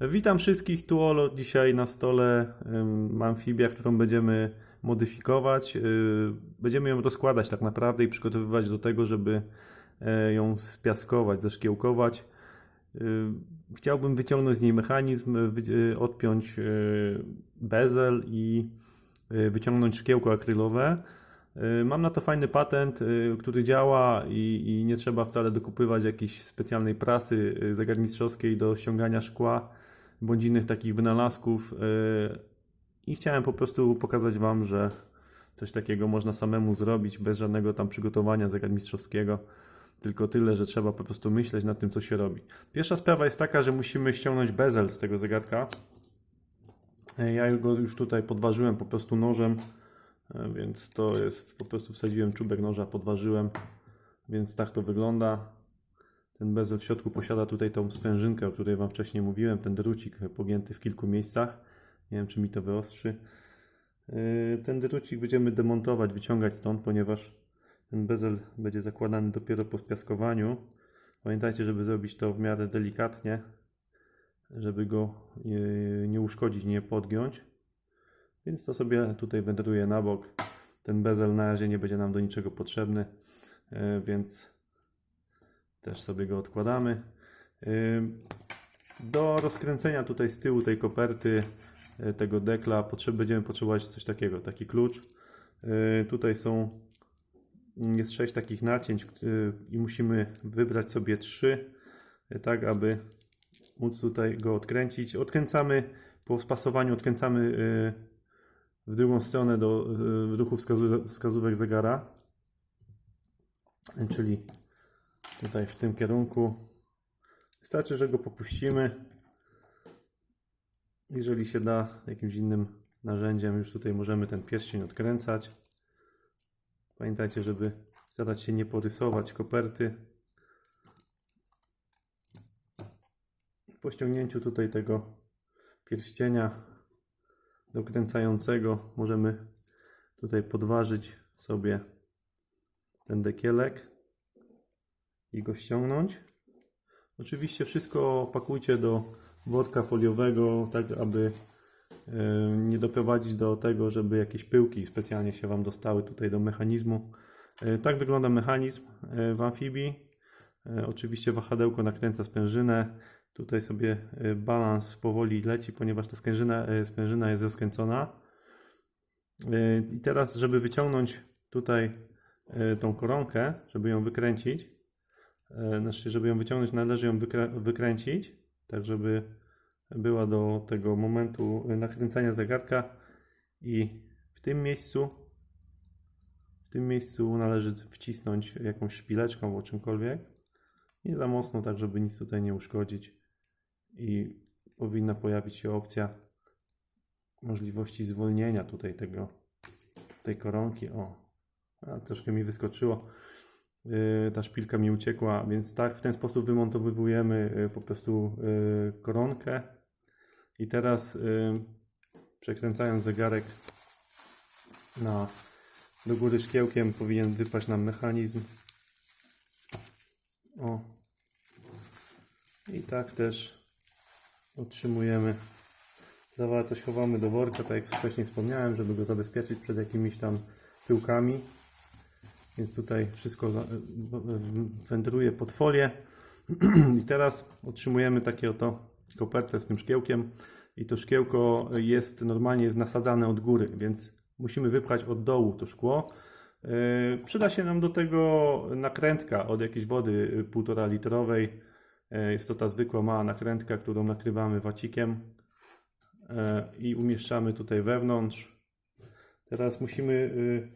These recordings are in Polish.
Witam wszystkich, tu Olo. Dzisiaj na stole ym, mam amfibię, którą będziemy modyfikować. Yy, Będziemy ją rozkładać tak naprawdę i przygotowywać do tego, żeby e, ją spiaskować, zeszkiełkować. Yy, Chciałbym wyciągnąć z niej mechanizm, wy- yy, odpiąć yy, bezel i wyciągnąć szkiełko akrylowe. Mam na to fajny patent, który działa i, i nie trzeba wcale dokupywać jakiejś specjalnej prasy zegarmistrzowskiej do ściągania szkła bądź innych takich wynalazków. yy, I chciałem po prostu pokazać Wam, że coś takiego można samemu zrobić bez żadnego tam przygotowania zegarmistrzowskiego. Tylko tyle, że trzeba po prostu myśleć nad tym, co się robi. Pierwsza sprawa jest taka, że musimy ściągnąć bezel z tego zegarka. Yy, Ja go już tutaj podważyłem po prostu nożem, yy, więc to jest, po prostu wsadziłem czubek noża, podważyłem, więc tak to wygląda. Ten bezel w środku posiada tutaj tą sprężynkę, o której Wam wcześniej mówiłem, ten drucik pogięty w kilku miejscach. Nie wiem, czy mi to wyostrzy. Yy, Ten drucik będziemy demontować, wyciągać stąd, ponieważ ten bezel będzie zakładany dopiero po spiaskowaniu. Pamiętajcie, żeby zrobić to w miarę delikatnie, żeby go yy, nie uszkodzić, nie podgiąć. Więc to sobie tutaj wędruje na bok. Ten bezel na razie nie będzie nam do niczego potrzebny, yy, więc też sobie go odkładamy. Do rozkręcenia tutaj z tyłu tej koperty, y, tego dekla, potrzeb, będziemy potrzebować coś takiego, taki klucz. Y, Tutaj są, jest sześć takich nacięć y, i musimy wybrać sobie trzy, y, tak aby móc tutaj go odkręcić. Odkręcamy, po spasowaniu odkręcamy y, w drugą stronę do ruchu wskazówek zegara, czyli tutaj w tym kierunku. Wystarczy, że go popuścimy. Jeżeli się da jakimś innym narzędziem, już tutaj możemy ten pierścień odkręcać. Pamiętajcie, żeby starać się nie porysować koperty. Po ściągnięciu tutaj tego pierścienia dokręcającego możemy tutaj podważyć sobie ten dekielek i go ściągnąć. Oczywiście wszystko pakujcie do worka foliowego, tak aby e, nie doprowadzić do tego, żeby jakieś pyłki specjalnie się Wam dostały tutaj do mechanizmu. E, Tak wygląda mechanizm e, w amfibii. Oczywiście wahadełko nakręca sprężynę. Tutaj sobie balans powoli leci, ponieważ ta sprężyna, sprężyna jest rozkręcona. I teraz, żeby wyciągnąć tutaj tą koronkę, żeby ją wykręcić, Znaczy, żeby ją wyciągnąć, należy ją wykrę- wykręcić, tak żeby była do tego momentu nakręcania zegarka i w tym miejscu w tym miejscu należy wcisnąć jakąś szpileczką albo czymkolwiek. Nie za mocno, tak żeby nic tutaj nie uszkodzić i powinna pojawić się opcja możliwości zwolnienia tutaj tego tej koronki. O, a, troszkę mi wyskoczyło. Yy, ta szpilka mi uciekła, więc tak w ten sposób wymontowujemy yy, po prostu yy, koronkę. I teraz przekręcając zegarek na, do góry szkiełkiem powinien wypaść nam mechanizm. O. I tak też otrzymujemy. Zawartość chowamy do worka, tak jak wcześniej wspomniałem, żeby go zabezpieczyć przed jakimiś tam pyłkami więc tutaj wszystko wędruje pod folię. I teraz otrzymujemy takie oto kopertę z tym szkiełkiem. I to szkiełko jest normalnie jest nasadzane od góry, więc musimy wypchać od dołu to szkło. Yy, Przyda się nam do tego nakrętka od jakiejś wody yy, półtora litrowej. Yy, Jest to ta zwykła mała nakrętka, którą nakrywamy wacikiem i umieszczamy tutaj wewnątrz. Teraz musimy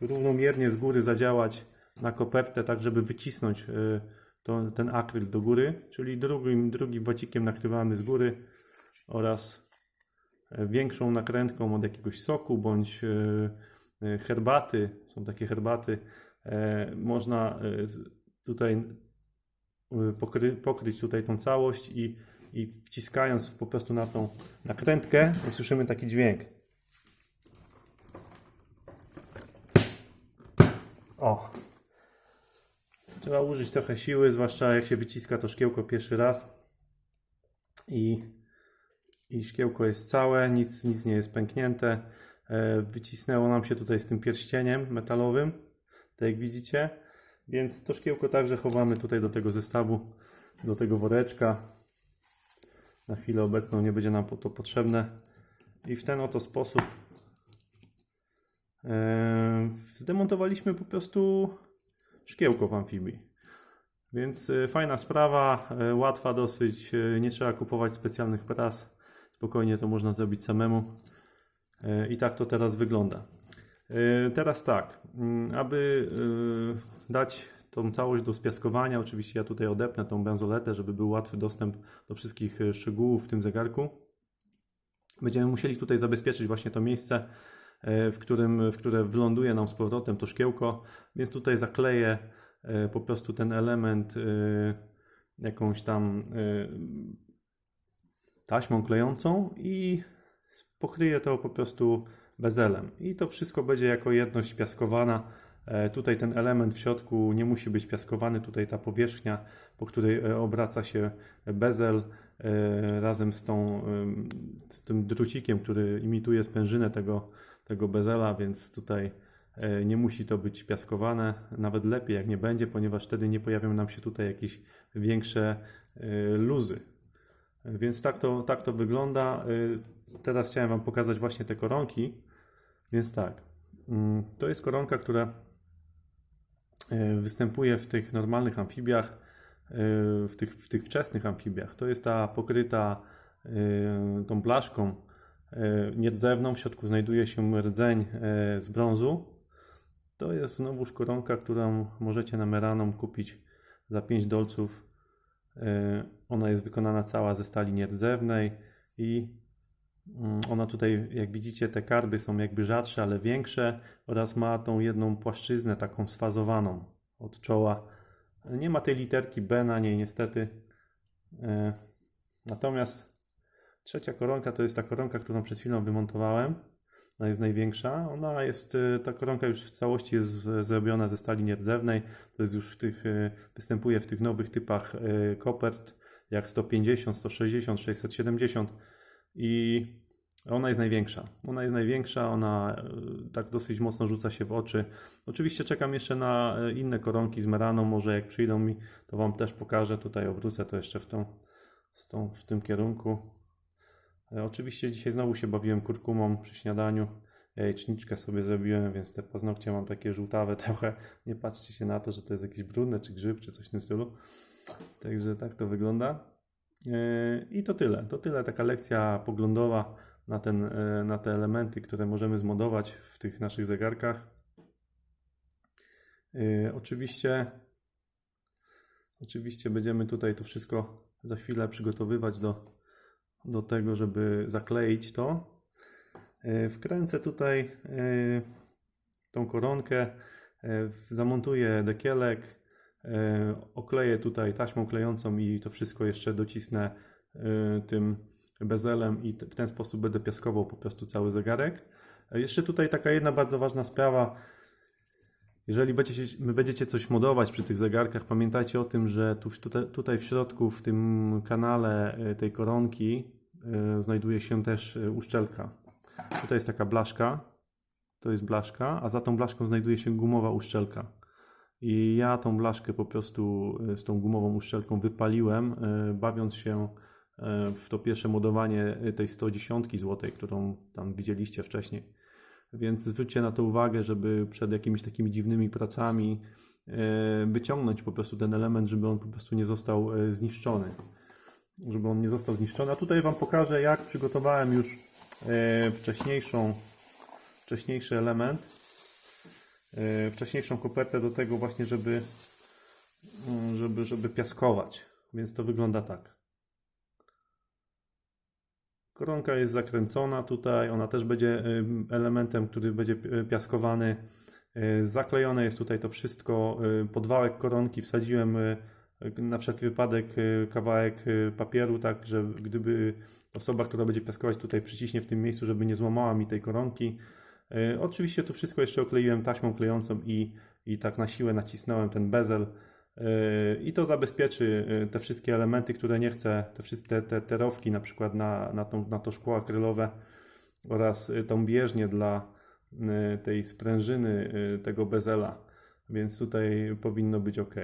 y, równomiernie z góry zadziałać na kopertę, tak żeby wycisnąć y, to, ten akryl do góry, czyli drugim, drugim wacikiem nakrywamy z góry oraz y, większą nakrętką od jakiegoś soku bądź y, herbaty, są takie herbaty, e, można z- tutaj pokry, pokryć tutaj tą całość i, i wciskając po prostu na tą nakrętkę usłyszymy taki dźwięk. O. Trzeba użyć trochę siły, zwłaszcza jak się wyciska to szkiełko pierwszy raz. I i szkiełko jest całe, nic, nic nie jest pęknięte. E, Wycisnęło nam się tutaj z tym pierścieniem metalowym, tak jak widzicie. Więc to szkiełko także chowamy tutaj do tego zestawu, do tego woreczka. Na chwilę obecną nie będzie nam to potrzebne. I w ten oto sposób zdemontowaliśmy po prostu szkiełko w amfibii. Więc e, fajna sprawa, e, łatwa dosyć, e, nie trzeba kupować specjalnych pras. Spokojnie to można zrobić samemu. I tak to teraz wygląda. Teraz tak, mm, aby dać tą całość do spiaskowania, oczywiście ja tutaj odepnę tą benzoletę, żeby był łatwy dostęp do wszystkich szczegółów w tym zegarku. Będziemy musieli tutaj zabezpieczyć właśnie to miejsce, w którym, w które wyląduje nam z powrotem to szkiełko, więc tutaj zakleję e, po prostu ten element e, jakąś tam e, taśmą klejącą i pokryję to po prostu bezelem. I to wszystko będzie jako jedność piaskowana. E, Tutaj ten element w środku nie musi być piaskowany. Tutaj ta powierzchnia, po której e, obraca się bezel e, razem z, tą, z tym drucikiem, który imituje sprężynę tego, tego bezela, więc tutaj e, nie musi to być piaskowane. Nawet lepiej jak nie będzie, ponieważ wtedy nie pojawią nam się tutaj jakieś większe e, luzy. Więc tak to, tak to wygląda. Y, Teraz chciałem Wam pokazać właśnie te koronki. Więc tak, mm, to jest koronka, która występuje w tych normalnych amfibiach, w tych, w tych wczesnych amfibiach. To jest ta pokryta tą blaszką nierdzewną. W środku znajduje się rdzeń y, z brązu. To jest znowuż koronka, którą możecie na Meranom kupić za 5 dolców. E, Ona jest wykonana cała ze stali nierdzewnej i mm, ona tutaj, jak widzicie, te karby są jakby rzadsze, ale większe oraz ma tą jedną płaszczyznę taką sfazowaną od czoła. Nie ma tej literki B na niej niestety. E, Natomiast trzecia koronka to jest ta koronka, którą przed chwilą wymontowałem. Ona jest największa. Ona jest, e, ta koronka już w całości jest zrobiona ze stali nierdzewnej. To jest już w tych, e, występuje w tych nowych typach e, kopert, jak 150, 160, 670 i ona jest największa. Ona jest największa, ona tak dosyć mocno rzuca się w oczy. Oczywiście czekam jeszcze na inne koronki z Meraną, może jak przyjdą mi, to Wam też pokażę. Tutaj obrócę to jeszcze w, tą, tą, w tym kierunku. E, Oczywiście dzisiaj znowu się bawiłem kurkumą przy śniadaniu. Jajeczniczkę sobie zrobiłem, więc te paznokcie mam takie żółtawe trochę. Nie patrzcie się na to, że to jest jakieś brudne, czy grzyb, czy coś w tym stylu. Także tak to wygląda. E, I to tyle. To tyle taka lekcja poglądowa na, ten, e, na te elementy, które możemy zmodować w tych naszych zegarkach. Oczywiście, oczywiście będziemy tutaj to wszystko za chwilę przygotowywać do, do tego, żeby zakleić to. E, Wkręcę tutaj e, tą koronkę, e, zamontuję dekielek, okleję tutaj taśmą klejącą i to wszystko jeszcze docisnę tym bezelem i w ten sposób będę piaskował po prostu cały zegarek. Jeszcze tutaj taka jedna bardzo ważna sprawa. Jeżeli będziecie, będziecie coś modować przy tych zegarkach, pamiętajcie o tym, że tu, tutaj, w środku, w tym kanale tej koronki znajduje się też e, uszczelka. Tutaj jest taka blaszka, to jest blaszka, a za tą blaszką znajduje się gumowa uszczelka. I ja tą blaszkę po prostu e, z tą gumową uszczelką wypaliłem, e, bawiąc się e, w to pierwsze modowanie e, tej 110 złotej, którą tam widzieliście wcześniej. Więc zwróćcie na to uwagę, żeby przed jakimiś takimi dziwnymi pracami e, wyciągnąć po prostu ten element, żeby on po prostu nie został e, zniszczony. Żeby on nie został zniszczony. A tutaj Wam pokażę, jak przygotowałem już e, wcześniejszą, wcześniejszy element, e, wcześniejszą kopertę do tego właśnie, żeby, mm, żeby, żeby piaskować. Więc to wygląda tak. Koronka jest zakręcona tutaj, ona też będzie ym, elementem, który będzie piaskowany. Zaklejone jest tutaj to wszystko. Podwałek koronki wsadziłem na wszelki wypadek y, kawałek y, papieru, tak, że gdyby osoba, która będzie piaskować tutaj przyciśnie w tym miejscu, żeby nie złamała mi tej koronki. Y, Oczywiście to wszystko jeszcze okleiłem taśmą klejącą i, i tak na siłę nacisnąłem ten bezel I to zabezpieczy te wszystkie elementy, które nie chcę, te wszystkie te, te rowki na przykład na, na, tą, na to szkło akrylowe oraz tą bieżnię dla tej sprężyny tego bezela. Więc tutaj powinno być ok.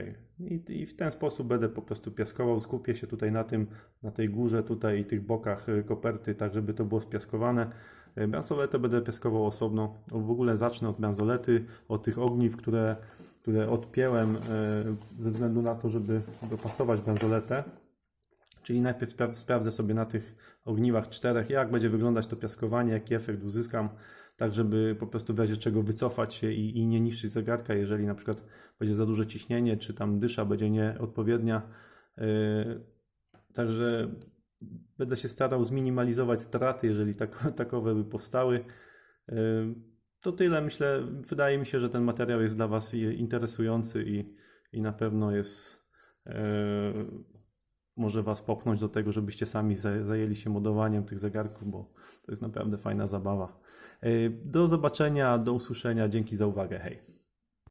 I, I w ten sposób będę po prostu piaskował. Skupię się tutaj na tym, na tej górze tutaj i tych bokach yy, koperty, tak żeby to było spiaskowane. Bransoletę będę piaskował osobno. W ogóle zacznę od bransolety, od tych ogniw, które, które odpięłem yy, ze względu na to, żeby dopasować bransoletę. Czyli najpierw spra- sprawdzę sobie na tych ogniwach czterech, jak będzie wyglądać to piaskowanie, jaki efekt uzyskam, tak żeby po prostu w razie czego wycofać się i, i nie niszczyć zegarka, jeżeli na przykład będzie za duże ciśnienie, czy tam dysza będzie nieodpowiednia. Yy, Także będę się starał zminimalizować straty, jeżeli tak, takowe by powstały. Yy, To tyle, myślę. Wydaje mi się, że ten materiał jest dla Was interesujący i, i na pewno jest. yy, może Was popchnąć do tego, żebyście sami za- zajęli się modowaniem tych zegarków, bo to jest naprawdę fajna zabawa. Yy, Do zobaczenia, do usłyszenia. Dzięki za uwagę. Hej.